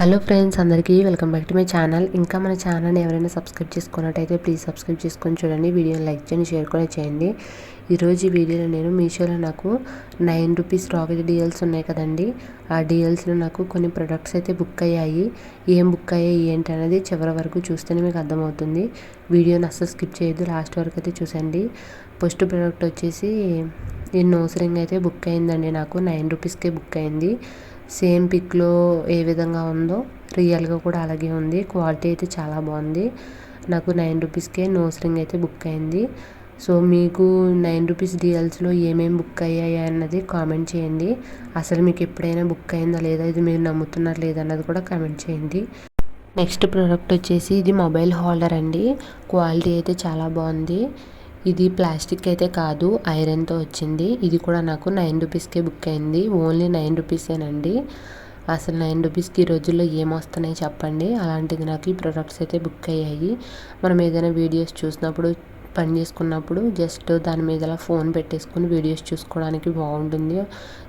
Hello friends అందరికీ welcome back to my channel ఇంకా మన ఛానల్ని ఎవరైనా సబ్స్క్రైబ్ చేసుకున్నట్టయితే ప్లీజ్ సబ్స్క్రైబ్ చేసుకొని చూడండి. వీడియోని లైక్ చేయండి షేర్ కూడా చేయండి. ఈరోజు ఈ వీడియోలో నేను మీషోలో నాకు నైన్ రూపీస్ రాకెట్ డీఎల్స్ ఉన్నాయి కదండి. ఆ డీఎల్స్లో నాకు కొన్ని ప్రొడక్ట్స్ అయితే బుక్ అయ్యాయి. ఏం బుక్ అయ్యాయి ఏంటి అనేది చివరి వరకు చూస్తేనే మీకు అర్థమవుతుంది. వీడియోని అస్సలు స్కిప్ చేయొద్దు లాస్ట్ వరకు అయితే చూసండి ఫస్ట్ ప్రోడక్ట్ వచ్చేసి ఈ నోస్ రింగ్ అయితే బుక్ అయిందండి నాకు. నైన్ రూపీస్కే బుక్ అయింది. సేమ్ పిక్లో ఏ విధంగా ఉందో రియల్గా కూడా అలాగే ఉంది. క్వాలిటీ అయితే చాలా బాగుంది. నాకు నైన్ రూపీస్కే నోస్ రింగ్ అయితే బుక్ అయింది. సో మీకు నైన్ రూపీస్ డిఎల్స్లో ఏమేమి బుక్ అయ్యాయి అన్నది కామెంట్ చేయండి. అసలు మీకు ఎప్పుడైనా బుక్ అయిందా లేదా ఇది మీరు నమ్ముతున్నారు లేదా అన్నది కూడా కామెంట్ చేయండి. నెక్స్ట్ ప్రోడక్ట్ వచ్చేసి ఇది మొబైల్ హోల్డర్ అండి. క్వాలిటీ అయితే చాలా బాగుంది. ఇది ప్లాస్టిక్ అయితే కాదు ఐరన్తో వచ్చింది. ఇది కూడా నాకు నైన్ రూపీస్కే బుక్ అయింది. ఓన్లీ నైన్ రూపీసేనండి. అసలు నైన్ రూపీస్కి ఈ రోజుల్లో ఏమొస్తున్నాయి చెప్పండి. అలాంటిది నాకు ఈ ప్రొడక్ట్స్ అయితే బుక్ అయ్యాయి. మనం ఏదైనా వీడియోస్ చూసినప్పుడు పని చేసుకున్నప్పుడు జస్ట్ దాని మీద అలా ఫోన్ పెట్టేసుకుని వీడియోస్ చూసుకోవడానికి బాగుంటుంది.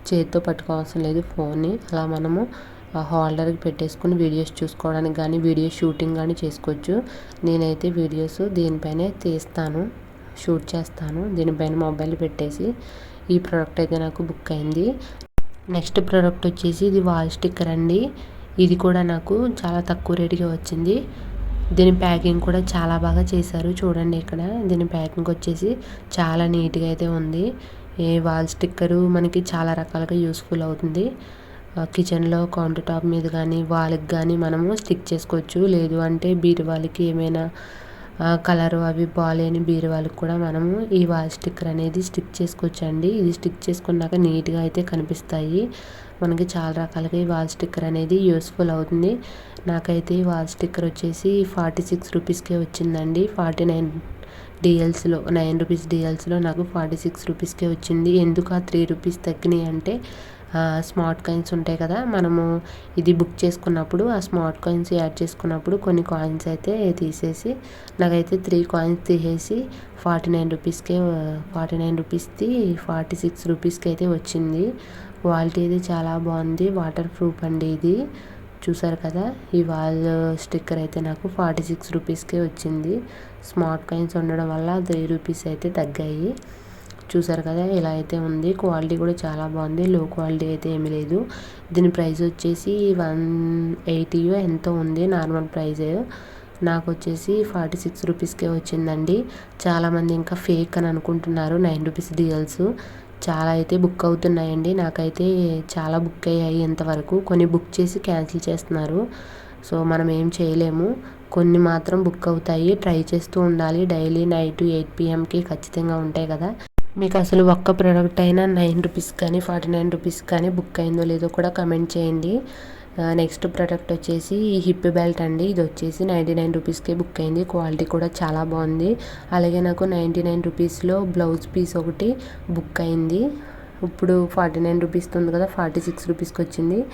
చేతితో పట్టుకోవాల్సిన లేదు ఫోన్ని. అలా మనము హోల్డర్కి పెట్టేసుకుని వీడియోస్ చూసుకోవడానికి కానీ వీడియో షూటింగ్ కానీ చేసుకోవచ్చు. నేనైతే వీడియోస్ దీనిపైనే తీస్తాను. షూట్ చేస్తాను. దీనిపైన మొబైల్ పెట్టేసి ఈ ప్రోడక్ట్ అయితే నాకు బుక్ అయింది. నెక్స్ట్ ప్రోడక్ట్ వచ్చేసి ఇది వాల్ స్టిక్కర్ అండి. ఇది కూడా నాకు చాలా తక్కువ రేటుగా వచ్చింది. దీని ప్యాకింగ్ కూడా చాలా బాగా చేశారు. చూడండి ఇక్కడ. దీని ప్యాకింగ్ వచ్చేసి చాలా నీట్గా అయితే ఉంది. ఈ వాల్ స్టిక్కరు మనకి చాలా రకాలుగా యూస్ఫుల్ అవుతుంది. కిచెన్లో కౌంటర్ టాప్ మీద కానీ వాల్కి కానీ మనము స్టిక్ చేసుకోవచ్చు. లేదు అంటే బీరువాళ్ళకి ఏమైనా కలరు అవి బాగాలేని బీరువాలకు కూడా మనము ఈ వాల్ స్టిక్కర్ అనేది స్టిక్ చేసుకోవచ్చండి. ఇది స్టిక్ చేసుకున్నాక నీట్గా అయితే కనిపిస్తాయి. మనకి చాలా రకాలుగా ఈ వాల్ స్టిక్కర్ అనేది యూస్ఫుల్ అవుతుంది. నాకైతే ఈ వాల్ స్టిక్కర్ వచ్చేసి ఫార్టీ సిక్స్ రూపీస్కే వచ్చిందండి. ఫార్టీ నైన్ డిఎల్స్లో నైన్ రూపీస్ డిఎల్స్లో నాకు ఫార్టీ సిక్స్ రూపీస్కే వచ్చింది. ఎందుకు ఆ త్రీ రూపీస్ తగ్గినాయి అంటే స్మార్ట్ కాయిన్స్ ఉంటాయి కదా మనము ఇది బుక్ చేసుకున్నప్పుడు ఆ స్మార్ట్ కాయిన్స్ యాడ్ చేసుకున్నప్పుడు కొన్ని కాయిన్స్ అయితే తీసేసి నాకైతే త్రీ కాయిన్స్ తీసేసి ఫార్టీ నైన్ రూపీస్కే ఫార్టీ నైన్ రూపీస్ది ఫార్టీ సిక్స్ రూపీస్కి అయితే వచ్చింది. క్వాలిటీ అయితే చాలా బాగుంది వాటర్ ప్రూఫ్ అండి ఇది. చూసారు కదా ఈ వాల్ స్టిక్కర్ అయితే నాకు ఫార్టీ సిక్స్ రూపీస్కే వచ్చింది. స్మార్ట్ కాయిన్స్ ఉండడం వల్ల త్రీ రూపీస్ అయితే తగ్గాయి. చూసారు కదా ఇలా అయితే ఉంది. క్వాలిటీ కూడా చాలా బాగుంది. లో క్వాలిటీ అయితే ఏమీ లేదు. దీని ప్రైస్ వచ్చేసి వన్ ఎయిటీయో ఎంతో ఉంది. నార్మల్ ప్రైస్ నాకు వచ్చేసి ఫార్టీ సిక్స్ రూపీస్కే వచ్చిందండి. చాలామంది ఇంకా ఫేక్ అని అనుకుంటున్నారు. Nine rupees deals. చాలా అయితే బుక్ అవుతున్నాయండి. నాకైతే చాలా బుక్ అయ్యాయి ఇంతవరకు. కొన్ని బుక్ చేసి క్యాన్సిల్ చేస్తున్నారు. సో మనం ఏం చేయలేము. కొన్ని మాత్రం బుక్ అవుతాయి. ట్రై చేస్తూ ఉండాలి. డైలీ నైట్ ఎయిట్ పిఎంకి ఖచ్చితంగా ఉంటాయి కదా. మీకు అసలు ఒక్క ప్రోడక్ట్ అయినా నైన్ రూపీస్ కానీ ఫార్టీ నైన్ రూపీస్ కానీ బుక్ అయిందో లేదో కూడా కమెంట్ చేయండి. నెక్స్ట్ ప్రోడక్ట్ వచ్చేసి ఈ హిప్ బెల్ట్ అండి. ఇది వచ్చేసి నైంటీ నైన్ రూపీస్కే బుక్ అయింది. క్వాలిటీ కూడా చాలా బాగుంది. అలాగే నాకు నైంటీ నైన్ రూపీస్లో బ్లౌజ్ పీస్ ఒకటి బుక్ అయింది. ఇప్పుడు ఫార్టీ నైన్ రూపీస్ ఉంది కదా ఫార్టీ సిక్స్ రూపీస్కి వచ్చింది.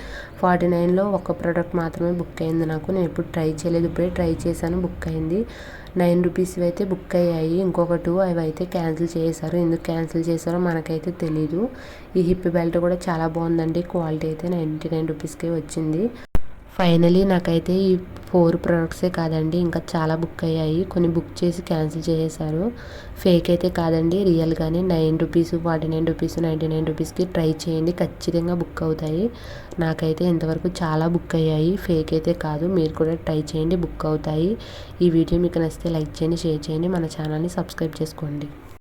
ఫార్టీ నైన్లో ఒక ప్రోడక్ట్ మాత్రమే బుక్ అయింది నాకు. నేను ఎప్పుడు ట్రై చేయలేదు ఇప్పుడే ట్రై చేశాను బుక్ అయింది. నైన్ రూపీస్ అయితే బుక్ అయ్యాయి. ఇంకొక టూ అవి అయితే క్యాన్సిల్ చేశారు. ఎందుకు క్యాన్సిల్ చేశారో మనకైతే తెలీదు. ఈ హిప్ బెల్ట్ కూడా చాలా బాగుందండి. క్వాలిటీ అయితే నైంటీ నైన్ రూపీస్కే వచ్చింది. ఫైనలీ నాకైతే ఈ ఫోర్ ప్రోడక్ట్సే కాదండి ఇంకా చాలా బుక్ అయ్యాయి. కొన్ని బుక్ చేసి క్యాన్సిల్ చేసేసారు ఫేక్ అయితే కాదండి రియల్గానే nine rupees forty nine rupees ninety nine రూపీస్కి ట్రై చేయండి ఖచ్చితంగా బుక్ అవుతాయి. నాకైతే ఇంతవరకు చాలా బుక్ అయ్యాయి. ఫేక్ అయితే కాదు మీరు కూడా ట్రై చేయండి బుక్ అవుతాయి. ఈ వీడియో మీకు నచ్చితే లైక్ చేయండి షేర్ చేయండి. మన ఛానల్ని సబ్స్క్రైబ్ చేసుకోండి.